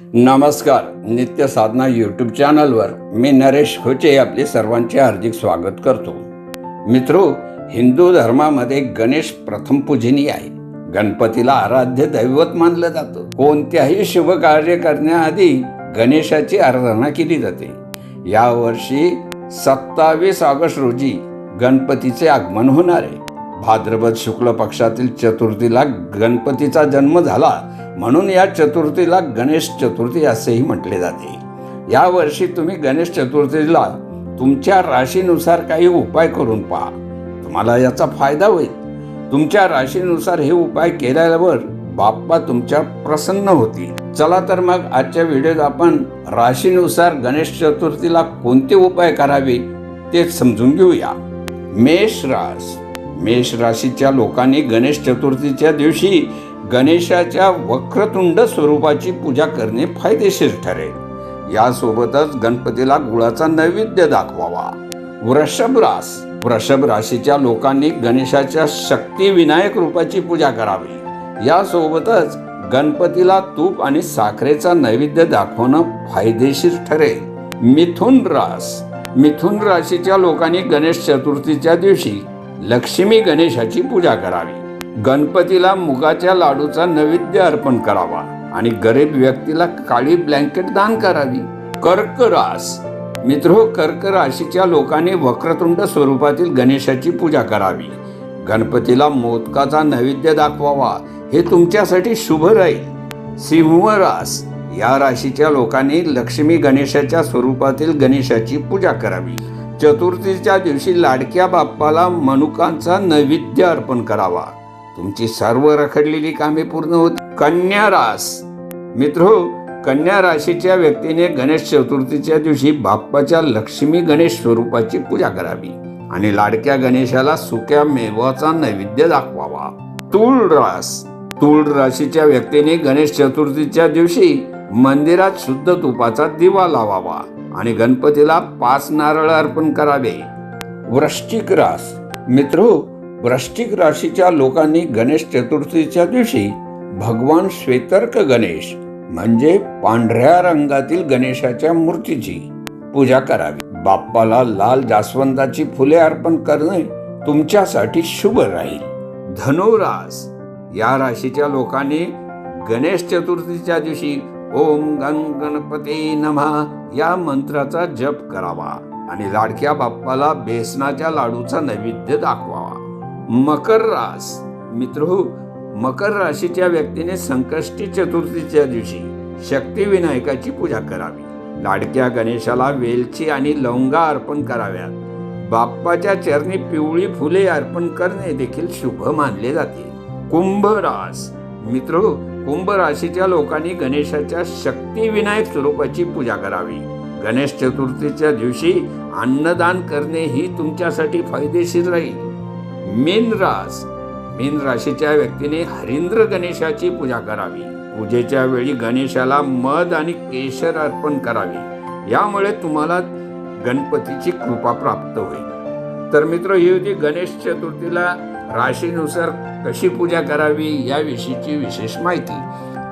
नमस्कार नित्य साधना यूट्यूब चॅनलवर मी नरेश खोचे आपले सर्वांचे हार्दिक स्वागत करतो. मित्रो हिंदू धर्मामध्ये गणेश प्रथम पूजनी आहे. गणपतीला आराध्य दैवत मानलं जातं. कोणत्याही शुभ कार्य करण्याआधी गणेशाची आराधना केली जाते. यावर्षी सत्तावीस ऑगस्ट रोजी गणपतीचे आगमन होणार आहे. भाद्रपद शुक्ल पक्षातील चतुर्थीला गणपतीचा जन्म झाला. म्हणून या चतुर्थीला गणेश चतुर्थी असेही म्हटले जाते. या वर्षी तुम्ही गणेश चतुर्थीला तुमच्या राशीनुसार काही उपाय करून पहा. तुम्हाला याचा फायदा होईल. तुमच्या राशीनुसार हे उपाय केल्यावर बाप्पा तुमच्या प्रसन्न होतील. चला तर मग आजच्या व्हिडिओत आपण राशीनुसार गणेश चतुर्थीला कोणते उपाय करावे ते समजून घेऊया. मेष रास. मेष राशीच्या लोकांनी गणेश चतुर्थीच्या दिवशी गणेशाच्या वक्रतुंड स्वरूपाची पूजा करणे फायदेशीर ठरेल. यासोबतच गणपतीला गुळाचा नैवेद्य दाखवावा. वृषभ रास. वृषभ राशीच्या लोकांनी गणेशाच्या शक्ती विनायक रूपाची पूजा करावी. यासोबतच गणपतीला तूप आणि साखरेचा नैवेद्य दाखवणं फायदेशीर ठरेल. मिथुन रास. मिथुन राशीच्या लोकांनी गणेश चतुर्थीच्या दिवशी लक्ष्मी गणेशाची पूजा करावी. गणपतीला मुगाच्या लाडूचा नैवेद्य अर्पण करावा आणि गरीब व्यक्तीला काळी ब्लँकेट दान करावी. कर्क रास मित्रो हो, कर्क राशीच्या लोकांनी वक्रतुंड स्वरूपातील गणेशाची पूजा करावी. गणपतीला मोदकाचा नैवेद्य दाखवावा हे तुमच्यासाठी शुभ राहील. सिंह रास या राशीच्या लोकांनी लक्ष्मी गणेशाच्या स्वरूपातील गणेशाची पूजा करावी. चतुर्थीच्या दिवशी लाडक्या बाप्पाला मनुकांचा नैवेद्य अर्पण करावा. तुमची सर्व रखडलेली कामे पूर्ण होत. कन्या रास. मित्र कन्या राशीच्या व्यक्तीने गणेश चतुर्थीच्या दिवशी बाप्पाच्या लक्ष्मी गणेश स्वरूपाची पूजा करावी आणि लाडक्या गणेशाला सुक्या मेवाचा नैवेद्य दाखवावा. तूळ रास. तूळ राशीच्या व्यक्तीने गणेश चतुर्थीच्या दिवशी मंदिरात शुद्ध तुपाचा दिवा लावावा आणि गणपतीला पाच नारळ अर्पण करावे. वृश्चिक रास. मित्रो वृश्चिक राशीच्या लोकांनी गणेश चतुर्थीच्या दिवशी भगवान श्वेतर्क गणेश म्हणजे पांढऱ्या रंगातील गणेशाच्या मूर्तीची पूजा करावी. बाप्पाला लाल जास्वंदाची फुले अर्पण करणे तुमच्यासाठी शुभ राहील. धनुरास या राशीच्या लोकांनी गणेश चतुर्थीच्या दिवशी ओम गण गणपती नमः या मंत्राचा जप करावा आणि लाडक्या बाप्पाला बेसनाच्या लाडूचा नैवेद्य दाखवावा. मकर रास. मित्र मकर राशीच्या व्यक्तीने संकष्टी चतुर्थीच्या दिवशी शक्तिविनायकाची पूजा करावी. लाडक्या गणेशाला वेलची आणि लवंगा अर्पण कराव्यात. बाप्पाच्या चरणी पिवळी फुले अर्पण करणे देखील शुभ मानले जाते. कुंभ रास. मित्र कुंभ राशीच्या लोकांनी गणेशाच्या शक्तिविनायक स्वरूपाची पूजा करावी. गणेश चतुर्थीच्या दिवशी अन्नदान करणे ही तुमच्यासाठी फायदेशीर राहील. मीन रास मीन राशीच्या व्यक्तीने हरिंद्र गणेशाची पूजा करावी. पूजेच्या वेळी गणेशाला मध आणि केशर अर्पण करावे. यामुळे तुम्हाला गणपतीची कृपा प्राप्त होईल. तर मित्र ही होती गणेश चतुर्थीला राशीनुसार कशी पूजा करावी याविषयीची विशेष माहिती.